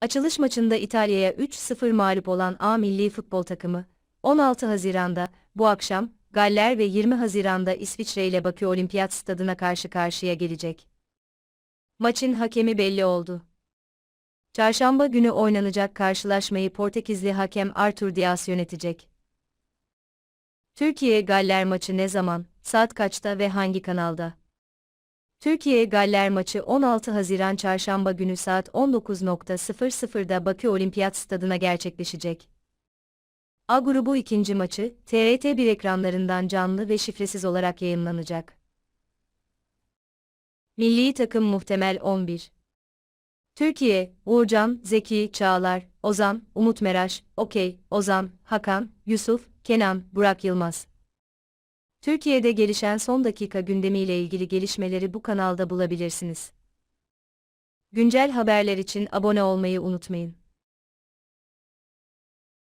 Açılış maçında İtalya'ya 3-0 mağlup olan A milli futbol takımı, 16 Haziran'da, bu akşam, Galler ve 20 Haziran'da İsviçre ile Bakü Olimpiyat Stadına karşı karşıya gelecek. Maçın hakemi belli oldu. Çarşamba günü oynanacak karşılaşmayı Portekizli hakem Artur Dias yönetecek. Türkiye-Galler maçı ne zaman, saat kaçta ve hangi kanalda? Türkiye-Galler maçı 16 Haziran Çarşamba günü saat 19.00'da Bakü Olimpiyat Stadına gerçekleşecek. A grubu ikinci maçı, TRT1 ekranlarından canlı ve şifresiz olarak yayınlanacak. Milli takım muhtemel 11 Türkiye, Uğurcan, Zeki, Çağlar, Ozan, Umut Meraş, Okey, Ozan, Hakan, Yusuf, Kenan, Burak Yılmaz. Türkiye'de gelişen son dakika gündemiyle ilgili gelişmeleri bu kanalda bulabilirsiniz. Güncel haberler için abone olmayı unutmayın.